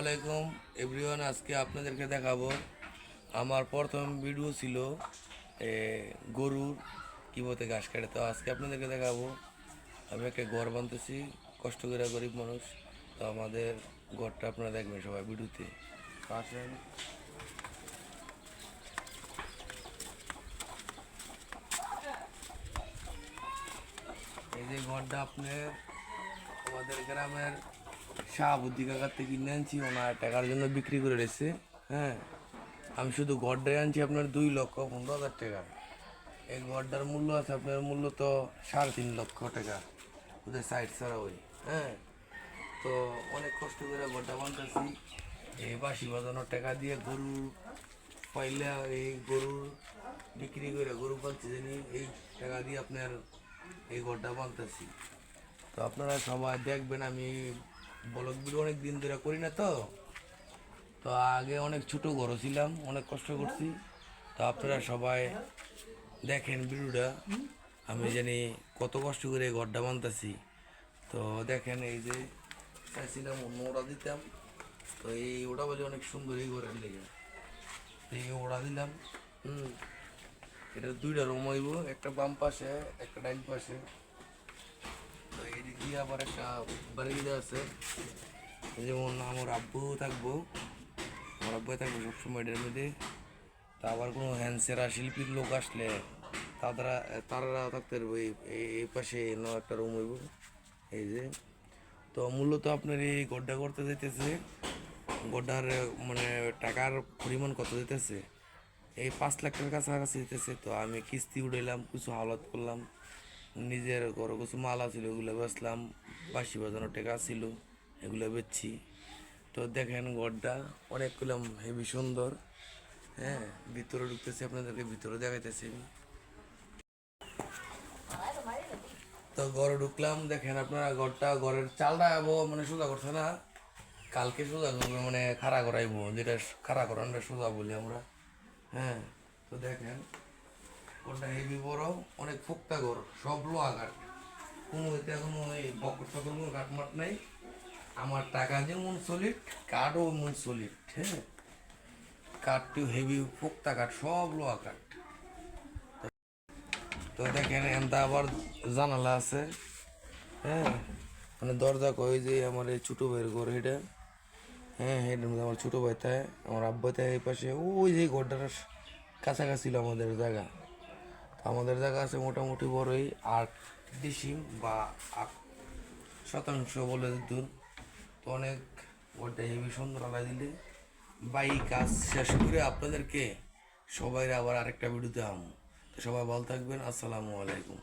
আলাইকুম। এভরিওয়ান, আজকে আপনাদেরকে দেখাবো। আমার প্রথম ভিডিও ছিল গরুর কিবোতে ঘাস কাটে। তো আজকে আপনাদেরকে দেখাবো। আমি একটা ঘর বানতেছি, কষ্ট করে গরিব মানুষ। তো আমাদের ঘরটা আপনারা দেখবেন সবাই ভিডিওতে। আসেন। এই যে ঘরটা আপনার, আমাদের গ্রামের শাহাবুদ্দি কাকার থেকে কিনে আনছি, ওনার টাকার জন্য বিক্রি করে রেখেছে হ্যাঁ। আমি শুধু ঘরটাই আনছি আপনার দুই লক্ষ পনেরো হাজার টাকা। এই ঘরটার মূল্য আছে আপনার মূল্য তো সাড়ে তিন লক্ষ টাকা, ওদের সাইড ছাড়া ওই হ্যাঁ। তো অনেক কষ্ট করে ঘরটা বানতেছি এই বাসি বাজানোর টাকা দিয়ে গরু পাইলে এই গরুর বিক্রি করে গরু পালছি জানি, এই টাকা দিয়ে আপনার এই ঘরটা বানতেছি তো আপনারা সবাই দেখবেন আমি ব্লগ ভিডিও অনেক দিন ধরে করি না তো। তো আগে অনেক ছোট ঘর ছিলাম অনেক কষ্ট করছি। তো আপনারা সবাই দেখেন ভিডিওটা। আমি জানি কত কষ্ট করে ঘরটা বানতেছি। তো দেখেন এই যে চাইছিলাম অন্য ওড়া দিতাম। তো এই ওটা বলে অনেক সুন্দর এই ঘরের লেগে। এই ওড়া দিলাম। হুম। এটা দুইটা রুম হইব একটা বাম পাশে একটা ডাইন পাশে। দিয়ে আবার একটা বাড়িতে আছে? যেমন আমার আব্বু থাকব। আমার আব্বু থাকব সবসময় এটার মধ্যে। তা আবার কোনো হ্যান্সেরা শিল্পীর লোক আসলে তারা তারা থাকতে পারব। এই পাশে ন একটা রুম হইব। এই যে। তো মূলত আপনার এই গড্ডা করতে যেতেছে গড্ডার মানে টাকার পরিমাণ কত যেতেছে এই পাঁচ লাখ টাকার কাছাকাছি যেতেছে তো আমি কিস্তি উঠাইলাম, কিছু হালত করলাম। নিজের ঘরে কিছু মালা ছিল ওগুলো বেচলাম, বাসি বাজানো টাকা ছিল, এগুলো বেচছি। তো দেখেন ঘরটা অনেকগুলো হেভি সুন্দর। হ্যাঁ ভিতরে ঢুকতেছি, আপনাদেরকে ভিতরে দেখাইতেছি তো ঘরে ঢুকলাম, দেখেন আপনারা ঘরটা, ঘরের চালটা মানে সোজা করছে না। কালকে সোজা করবে মানে খাড়া করাইবো, যেটা খাড়া করানোটা সোজা বলি আমরা। হ্যাঁ তো দেখেন। ঘরটা হেভি বড়, অনেক ফুক্তা ঘর সব লোহা কাঠ কোনো এতে কোনো এই বকর টকর কোনো কাঠমাট নাই। আমার টাকা যেমন সলিড কাঠও এমন সলিড হ্যাঁ? কাঠটিও হেভি ফুক্তা কাঠ সব লোহা কাঠ তো দেখেন এনটা আবার জানালা আছে হ্যাঁ? মানে দরজা কই যে আমার এই ছোটো ভাইয়ের ঘর এটা হ্যাঁ? মধ্যে আমার ছোটো ভাই থাকে, আমার আব্বা থাকে এই পাশে। ওই যে ঘরটার কাছাকাছি ছিল আমাদের জায়গা। আমাদের জায়গা আছে মোটামুটি বড়ই, আট ডিসিম বা আট শতাংশ বলে দিতুন তো অনেক ওটা হেভি সুন্দর আলাই দিলে। বাই কাজ শেষ করে আপনাদেরকে সবাই আবার আরেকটা ভিডিওতে আম সবাই ভালো থাকবেন, আসসালামু আলাইকুম।